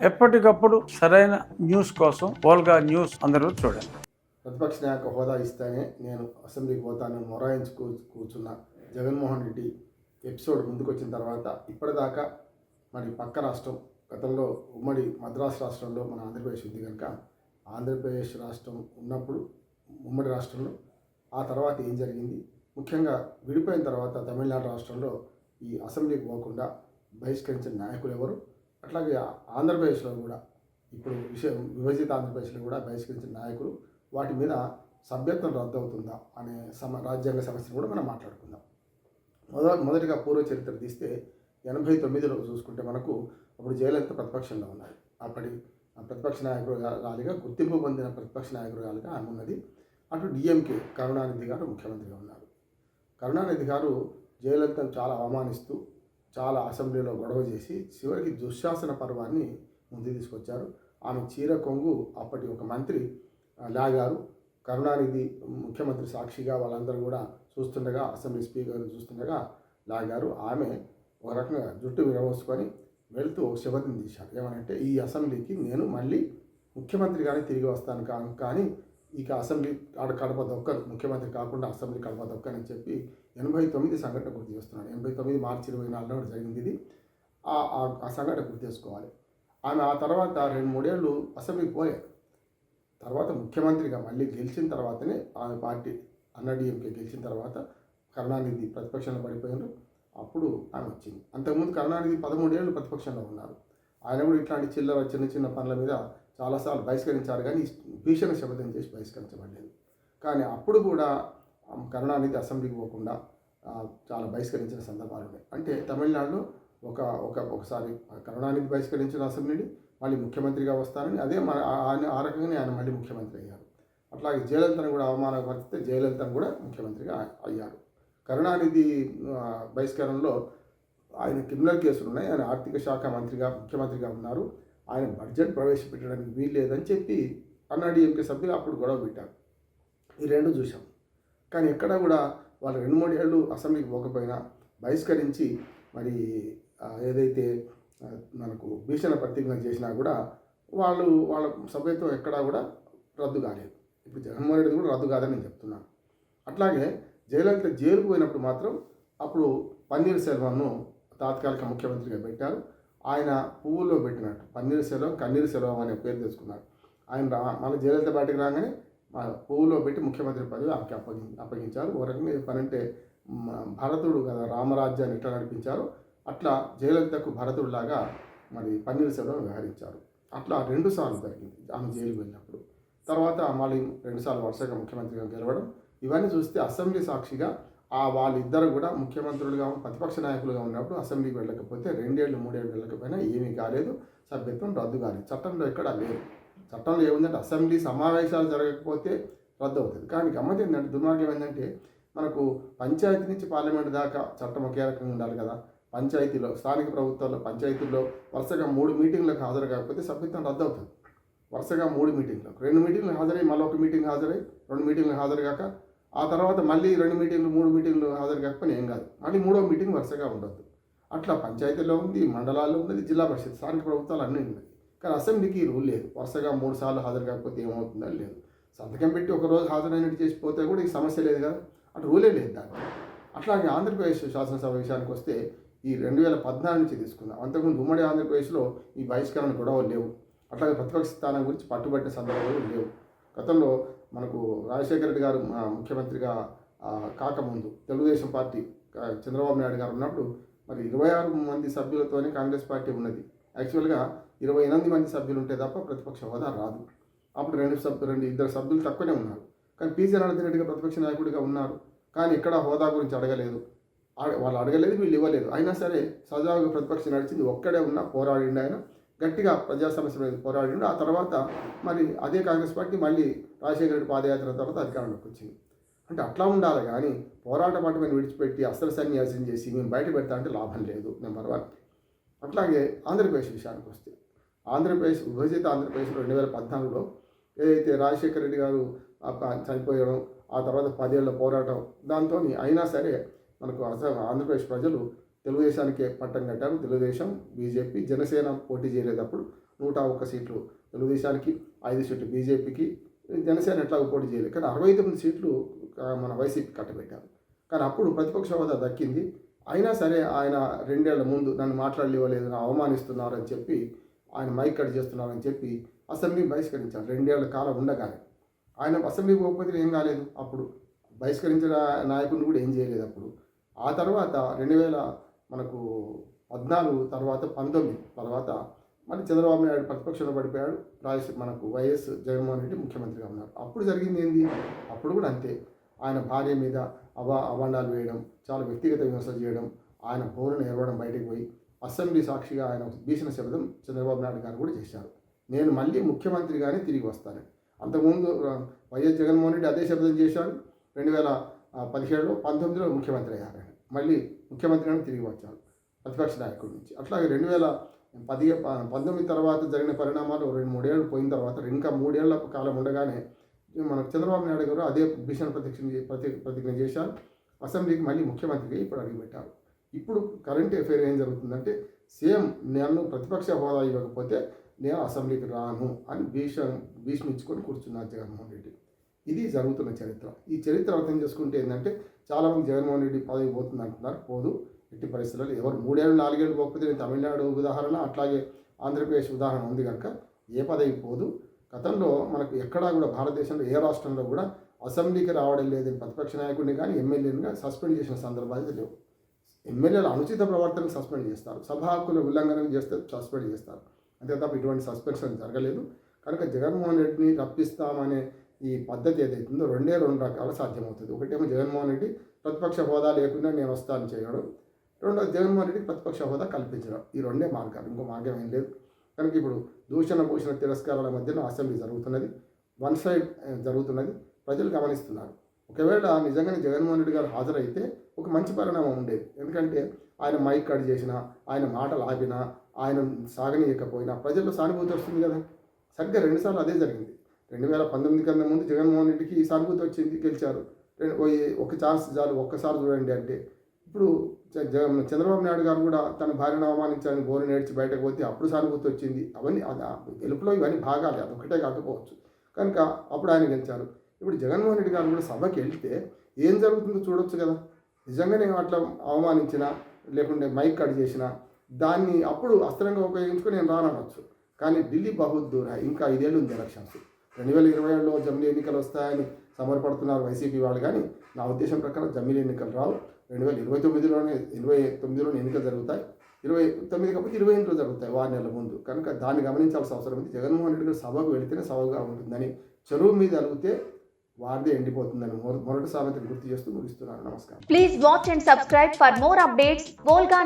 ఎప్పటికప్పుడు సరైన న్యూస్ కోసం పోల్గా న్యూస్ అందరూ చూడండి. ప్రతిపక్ష నాయక హోదా ఇస్తేనే నేను అసెంబ్లీకి పోతానని మొరాయించు కూర్చున్న జగన్మోహన్ రెడ్డి ఎపిసోడ్ ముందుకొచ్చిన తర్వాత ఇప్పటిదాకా మరి పక్క రాష్ట్రం గతంలో ఉమ్మడి మద్రాసు రాష్ట్రంలో మన ఆంధ్రప్రదేశ్ ఉంది కనుక ఆంధ్రప్రదేశ్ రాష్ట్రం ఉన్నప్పుడు ఉమ్మడి రాష్ట్రంలో ఆ తర్వాత ఏం జరిగింది? ముఖ్యంగా విడిపోయిన తర్వాత తమిళనాడు రాష్ట్రంలో ఈ అసెంబ్లీకి పోకుండా బహిష్కరించిన నాయకులు ఎవరు? అట్లాగే ఆంధ్రప్రదేశ్లో కూడా ఇప్పుడు విషయం విభజిత ఆంధ్రప్రదేశ్లో కూడా బహిష్కరించిన నాయకులు వాటి మీద సభ్యత్వం రద్దు అవుతుందా అనే సమ రాజ్యాంగ సమస్యను కూడా మనం మాట్లాడుకుందాం. మొద మొదటిగా పూర్వ చరిత్ర తీస్తే ఎనభై తొమ్మిదిలో చూసుకుంటే మనకు అప్పుడు జయలలిత ప్రతిపక్షంలో ఉన్నారు అప్పటి ఆ ప్రతిపక్ష నాయకురాలిగా గుర్తింపు పొందిన ప్రతిపక్ష నాయకురాలిగా ఆమె ఉన్నది. అటు డిఎంకే కరుణానిధి గారు ముఖ్యమంత్రిగా ఉన్నారు. కరుణానిధి గారు జయలలితను చాలా అవమానిస్తూ చాలా అసెంబ్లీలో గొడవ చేసి చివరికి దుశ్శాసన పర్వాన్ని ముందు తీసుకొచ్చారు. ఆమె చీర కొంగు అప్పటి ఒక మంత్రి లాగారు. కరుణానిధి ముఖ్యమంత్రి సాక్షిగా వాళ్ళందరూ కూడా చూస్తుండగా అసెంబ్లీ స్పీకర్ చూస్తుండగా లాగారు. ఆమె ఒక రకంగా జుట్టు విరవోసుకొని వెళ్తూ ఒక శపథం తీశారు. ఏమనంటే ఈ అసెంబ్లీకి నేను మళ్ళీ ముఖ్యమంత్రిగానే తిరిగి వస్తాను కానీ ఇక అసెంబ్లీ ఆడ కడప దొక్కను ముఖ్యమంత్రి కాకుండా అసెంబ్లీ కడప దొక్కనని చెప్పి ఎనభై తొమ్మిది సంఘటన గుర్తు చేస్తున్నాడు. ఎనభై తొమ్మిది మార్చి ఇరవై నాలుగులో జరిగింది ఇది. ఆ ఆ సంఘటన గుర్తు చేసుకోవాలి. ఆమె ఆ తర్వాత రెండు మూడేళ్ళు అసెంబ్లీకి పోయారు తర్వాత ముఖ్యమంత్రిగా మళ్ళీ గెలిచిన తర్వాతనే ఆమె పార్టీ అన్నాడీఎంకే గెలిచిన తర్వాత కరుణానిధి ప్రతిపక్షంలో పడిపోయారు అప్పుడు ఆమె వచ్చింది. అంతకుముందు కరుణానిధి పదమూడేళ్ళు ప్రతిపక్షంలో ఉన్నారు. ఆయన కూడా ఇట్లాంటి చిల్లర చిన్న చిన్న పనుల మీద చాలాసార్లు బహిష్కరించారు కానీ భీషణ శబ్దం చేసి బహిష్కరించబడలేదు. కానీ అప్పుడు కూడా కరుణానిధి అసెంబ్లీకి పోకుండా చాలా బహిష్కరించిన సందర్భాలు ఉన్నాయి. అంటే తమిళనాడులో ఒక ఒక ఒకసారి కరుణానిధి బహిష్కరించిన అసెంబ్లీని మళ్ళీ ముఖ్యమంత్రిగా వస్తానని అదే మన ఆ- ఆయన ఆ రకంగానే ఆయన మళ్ళీ ముఖ్యమంత్రి అయ్యారు. అట్లాగే జయలలితను కూడా అవమానపరిస్తే జయలలితను కూడా ముఖ్యమంత్రిగా అయ్యారు. కరుణానిధి బహిష్కరణలో ఆయన క్రిమినల్ కేసులు ఉన్నాయి. ఆయన ఆర్థిక శాఖ మంత్రిగా ముఖ్యమంత్రిగా ఉన్నారు. ఆయన బడ్జెట్ ప్రవేశపెట్టడానికి వీలు లేదని చెప్పి అన్నాడీఎంకే సభ్యులు అప్పుడు గొడవ పెట్టారు. ఈ రెండు చూసాం కానీ ఎక్కడ కూడా వాళ్ళు రెండు మూడు ఏళ్ళు అసెంబ్లీకి పోకపోయినా బహిష్కరించి మరి ఏదైతే మనకు భీషణ ప్రతిజ్ఞ చేసినా కూడా వాళ్ళు వాళ్ళ సభ్యత్వం ఎక్కడా కూడా రద్దు కాలేదు. ఇప్పుడు జగన్మోహన్ రెడ్డి కూడా రద్దు కాదని నేను చెప్తున్నాను అట్లాగే జయలలిత జైలుకు పోయినప్పుడు మాత్రం అప్పుడు పన్నీర్ సెల్వంను తాత్కాలిక ముఖ్యమంత్రిగా పెట్టారు. ఆయన పువ్వుల్లో పెట్టినట్టు పన్నీర్ సెలవం కన్నీరు సెలవం అనే పేరు తెచ్చుకున్నారు ఆయన రా మళ్ళీ జయలలిత బయటకు రాగానే మా పువ్వులో పెట్టి ముఖ్యమంత్రి పదవి ఆమెకి అప్పగి అప్పగించారు. ఓ రకంగా పని అంటే భరతుడు కదా రామరాజ్యాన్ని ఎట్లా నడిపించారు అట్లా జయలలితకు భరతుడిలాగా మరి పన్నీర్ సెల్వం వ్యవహరించారు. అట్లా రెండు సార్లు జరిగింది ఆమె జైలు వెళ్ళినప్పుడు. తర్వాత మళ్ళీ రెండుసార్లు వరుసగా ముఖ్యమంత్రిగా గెలవడం. ఇవన్నీ చూస్తే అసెంబ్లీ సాక్షిగా ఆ వాళ్ళిద్దరు కూడా ముఖ్యమంత్రులుగా ప్రతిపక్ష నాయకులుగా ఉన్నప్పుడు అసెంబ్లీకి వెళ్ళకపోతే రెండేళ్ళు మూడేళ్ళు వెళ్ళకపోయినా ఏమీ కాలేదు. సభ్యత్వం రద్దు కాలేదు. చట్టంలో ఎక్కడా లేదు. చట్టంలో ఏముందంటే అసెంబ్లీ సమావేశాలు జరగకపోతే రద్దు అవుతుంది. కానీ గమ్మతి ఏంటంటే దుర్మార్గం ఏంటంటే మనకు పంచాయతీ నుంచి పార్లమెంట్ దాకా చట్టం ఒకే రకంగా ఉండాలి కదా. పంచాయతీలో స్థానిక ప్రభుత్వాల్లో పంచాయతీల్లో వరుసగా మూడు మీటింగ్లకు హాజరు కాకపోతే సభ్యత్వం రద్దు అవుతుంది. వరుసగా మూడు మీటింగ్లకు. రెండు మీటింగ్లు హాజరై మళ్ళీ ఒక మీటింగ్ హాజరై రెండు మీటింగ్లు హాజరు కాక ఆ తర్వాత మళ్ళీ రెండు మీటింగ్లు మూడు మీటింగ్లు హాజరు కాకపోయినా ఏం కాదు. మళ్ళీ మూడో మీటింగ్ వరుసగా ఉండొద్దు. అట్లా పంచాయతీలో ఉంది మండలాల్లో ఉన్నది జిల్లా పరిషత్ స్థానిక ప్రభుత్వాలు అన్నీ ఉన్నాయి. కానీ అసెంబ్లీకి రూల్ లేదు. వరుసగా మూడు సార్లు హాజరు కాకపోతే ఏమవుతుందని లేదు. సంతకం పెట్టి ఒకరోజు హాజరైనట్టు చేసిపోతే కూడా ఈ సమస్య లేదు కదా. అటు రూలే లేదు దానికి. అట్లాగే ఆంధ్రప్రదేశ్ శాసనసభ విషయానికి వస్తే ఈ రెండు వేల పద్నాలుగు నుంచి తీసుకుందాం. అంతకుముందు ఉమ్మడి ఆంధ్రప్రదేశ్లో ఈ బహిష్కరణ గొడవలు లేవు. అట్లాగే ప్రతిపక్ష స్థానం గురించి పట్టుబట్టిన సందర్భాలు లేవు. గతంలో మనకు రాజశేఖర రెడ్డి గారు ముఖ్యమంత్రిగా కాకముందు తెలుగుదేశం పార్టీ చంద్రబాబు నాయుడు గారు ఉన్నప్పుడు మరి ఇరవై ఆరు మంది సభ్యులతోనే కాంగ్రెస్ పార్టీ ఉన్నది. యాక్చువల్గా ఇరవై ఎనిమిది మంది సభ్యులు ఉంటే తప్ప ప్రతిపక్ష హోదా రాదు. అప్పుడు రెండు సభ్యులు రెండు ఇద్దరు సభ్యులు తక్కువనే ఉన్నారు. కానీ పీజీ జనార్దన్ రెడ్డిగా ప్రతిపక్ష నాయకుడిగా ఉన్నారు. కానీ ఎక్కడ హోదా గురించి అడగలేదు. వాళ్ళు అడగలేదు వీళ్ళు ఇవ్వలేదు. అయినా సరే సజావుగా ప్రతిపక్షం నడిచింది ఒక్కడే ఉన్నా పోరాడిండు ఆయన. గట్టిగా ప్రజా సమస్య మీద పోరాడిండు. ఆ తర్వాత మరి అదే కాంగ్రెస్ పార్టీ మళ్ళీ రాజశేఖర రెడ్డి పాదయాత్ర తర్వాత అధికారంలోకి వచ్చింది. అంటే అట్లా ఉండాలి కానీ పోరాట పట్టమని విడిచిపెట్టి అస్త్ర సన్యాసం చేసి మేము బయట పెడతా అంటే లాభం లేదు నెంబర్ వన్ అట్లాగే ఆంధ్రప్రదేశ్ విషయానికి వస్తే ఆంధ్రప్రదేశ్ విభజిత ఆంధ్రప్రదేశ్ రెండు వేల పద్నాలుగులో ఏదైతే రాజశేఖర రెడ్డి గారు చనిపోయడం ఆ తర్వాత పదేళ్ళ పోరాటం దాంతో అయినా సరే మనకు అసలు ఆంధ్రప్రదేశ్ ప్రజలు తెలుగుదేశానికి పట్టం కట్టారు. తెలుగుదేశం బీజేపీ జనసేన పోటీ చేయలేదప్పుడు నూట ఒక్క సీట్లు తెలుగుదేశానికి ఐదు సీట్లు బీజేపీకి జనసేన ఎట్లా పోటీ చేయలేదు కానీ అరవై తొమ్మిది సీట్లు మన వైసీపీ కట్టబెట్టారు. కానీ అప్పుడు ప్రతిపక్ష హోదా దక్కింది. అయినా సరే ఆయన రెండేళ్ళ ముందు నన్ను మాట్లాడలేవలేదు నన్ను అవమానిస్తున్నారని చెప్పి ఆయన మైక్ కట్ చేస్తున్నారని చెప్పి అసెంబ్లీ బహిష్కరించారు. రెండేళ్ళ కాలం ఉండగానే ఆయన అసెంబ్లీ పోకపోతే ఏం కాలేదు అప్పుడు. బహిష్కరించిన నాయకుడిని కూడా ఏం చేయలేదు అప్పుడు. ఆ తర్వాత రెండు వేల మనకు పద్నాలుగు తర్వాత పంతొమ్మిది తర్వాత మళ్ళీ చంద్రబాబు నాయుడు ప్రతిపక్షంలో పడిపోయాడు. రాజశ మనకు వైఎస్ జగన్మోహన్ రెడ్డి ముఖ్యమంత్రిగా ఉన్నారు. అప్పుడు జరిగింది ఏంది? అప్పుడు కూడా అంతే. ఆయన భార్య మీద అవా అవాండాలు వేయడం చాలా వ్యక్తిగత విమర్శలు చేయడం ఆయన పౌరుని ఎరవడం బయటకు పోయి అసెంబ్లీ సాక్షిగా ఆయన భీషణ శబ్దం చంద్రబాబు నాయుడు గారు కూడా చేశారు. నేను మళ్ళీ ముఖ్యమంత్రిగానే తిరిగి వస్తాను. అంతకుముందు వైఎస్ జగన్మోహన్ రెడ్డి అదే శబ్దం చేశాడు. రెండు వేల పదిహేడులో పంతొమ్మిదిలో ముఖ్యమంత్రి అయ్యారు మళ్ళీ ముఖ్యమంత్రిగానే తిరిగి వచ్చాను ప్రతిపక్ష నాయకుడి నుంచి. అట్లాగే రెండు వేల పది పంతొమ్మిది తర్వాత జరిగిన పరిణామాలు రెండు మూడేళ్ళు పోయిన తర్వాత ఇంకా మూడేళ్ళ కాలం ఉండగానే మనకు చంద్రబాబు నాయుడు గారు అదే భీషణ ప్రతిక్ష ప్రతి ప్రతిజ్ఞ చేశారు. అసెంబ్లీకి మళ్ళీ ముఖ్యమంత్రిగా ఇప్పుడు అడుగుపెట్టారు ఇప్పుడు కరెంట్ అఫైర్ ఏం జరుగుతుందంటే సేమ్ నన్ను ప్రతిపక్ష హోదా ఇవ్వకపోతే నేను అసెంబ్లీకి రాను అని భీష భీష్మించుకొని కూర్చున్నారు జగన్మోహన్ రెడ్డి. ఇది జరుగుతున్న చరిత్ర. ఈ చరిత్ర అర్థం చేసుకుంటే ఏంటంటే చాలామంది జగన్మోహన్ రెడ్డి పదవి పోతుంది అంటున్నారు. పోదు. ఎట్టి పరిస్థితుల్లో ఎవరు మూడేళ్ళు నాలుగేళ్ళు పోకపోతే నేను తమిళనాడు ఉదాహరణ అట్లాగే ఆంధ్రప్రదేశ్ ఉదాహరణ ఉంది కనుక ఏ పదవి పోదు. గతంలో మనకు ఎక్కడా కూడా భారతదేశంలో ఏ రాష్ట్రంలో కూడా అసెంబ్లీకి రావడం లేదని ప్రతిపక్ష నాయకుడిని కానీ ఎమ్మెల్యేని కానీ సస్పెండ్ చేసిన సందర్భాలు లేవు. ఎమ్మెల్యేల అనుచిత ప్రవర్తనకు సస్పెండ్ చేస్తారు. సభ హక్కుల ఉల్లంఘన చేస్తే సస్పెండ్ చేస్తారు. అంతే తప్ప ఇటువంటి సస్పెన్షన్ జరగలేదు. కనుక జగన్మోహన్ రెడ్డిని రప్పిస్తామనే ఈ పద్ధతి ఏదైతుందో రెండే రెండు రకాలు సాధ్యమవుతుంది. ఒకటేమో జగన్మోహన్ రెడ్డి ప్రతిపక్ష హోదా లేకుండా నేను వస్తాను చేయడం. రెండోది జగన్మోహన్ రెడ్డి ప్రతిపక్ష హోదా కల్పించడం. ఈ రెండే మార్గాలు. ఇంకో మార్గం ఏం లేదు. కనుక ఇప్పుడు దూషణ భూషణ తిరస్కారాల మధ్యన అసెంబ్లీ జరుగుతున్నది. వన్ సైడ్ జరుగుతున్నది. ప్రజలు గమనిస్తున్నారు. ఒకవేళ నిజంగానే జగన్మోహన్ రెడ్డి గారు హాజరైతే ఒక మంచి పరిణామం ఉండేది. ఎందుకంటే ఆయన మైక్ కట్ చేసినా ఆయన మాటలు ఆపినా ఆయన సాగనీయకపోయినా ప్రజల్లో సానుభూతి వస్తుంది కదా. సరిగ్గా రెండుసార్లు అదే జరిగింది. రెండు వేల పంతొమ్మిది కన్నా ముందు జగన్మోహన్ రెడ్డికి ఈ సానుభూతి వచ్చింది గెలిచారు. ఒక ఛాన్స్ చాలు ఒక్కసారి చూడండి అంటే. ఇప్పుడు చంద్రబాబు నాయుడు గారు కూడా తన భార్యను అవమానించాలని బోరు నేర్చి బయటకు పోతే అప్పుడు సానుభూతి వచ్చింది అవన్నీ అది గెలుపులో ఇవన్నీ భాగాలే అదొకటే కాకపోవచ్చు. కనుక అప్పుడు ఆయన గెలిచారు. ఇప్పుడు జగన్మోహన్ రెడ్డి గారు కూడా సభకి వెళ్తే ఏం జరుగుతుందో చూడొచ్చు కదా. నిజంగానే అట్లా అవమానించిన లేకుంటే మైక్ కట్ చేసిన దాన్ని అప్పుడు అస్త్రంగా ఉపయోగించుకొని నేను రానవచ్చు కానీ ఢిల్లీ బహుద్దూర ఇంకా ఐదేళ్ళు ఉంది ఎలక్షన్స్. రెండు వేల ఇరవై ఏడులో జమిలీ ఎన్నికలు వస్తాయని సమర్పడుతున్నారు వైసీపీ వాళ్ళు కానీ నా ఉద్దేశం ప్రకారం జమిలీ ఎన్నికలు రావు. రెండు వేల ఇరవై తొమ్మిదిలోనే ఇరవై తొమ్మిదిలోనే ఎన్నికలు జరుగుతాయి. ఇరవై తొమ్మిది కాకపోతే ఇరవై ఎనిమిదిలో జరుగుతాయి వారి నెలల ముందు. కనుక దాన్ని గమనించాల్సిన అవసరం ఉంది. జగన్మోహన్ రెడ్డి గారు సభకు వెళితేనే సభగా ఉంటుందని చెరువు మీద అలిగితే వారిదే ఎండిపోతుందని మొదటి సామెత సామెతను గుర్తు చేస్తూ ముగిస్తున్నాను. నమస్కారం. Please watch and subscribe for more updates Volga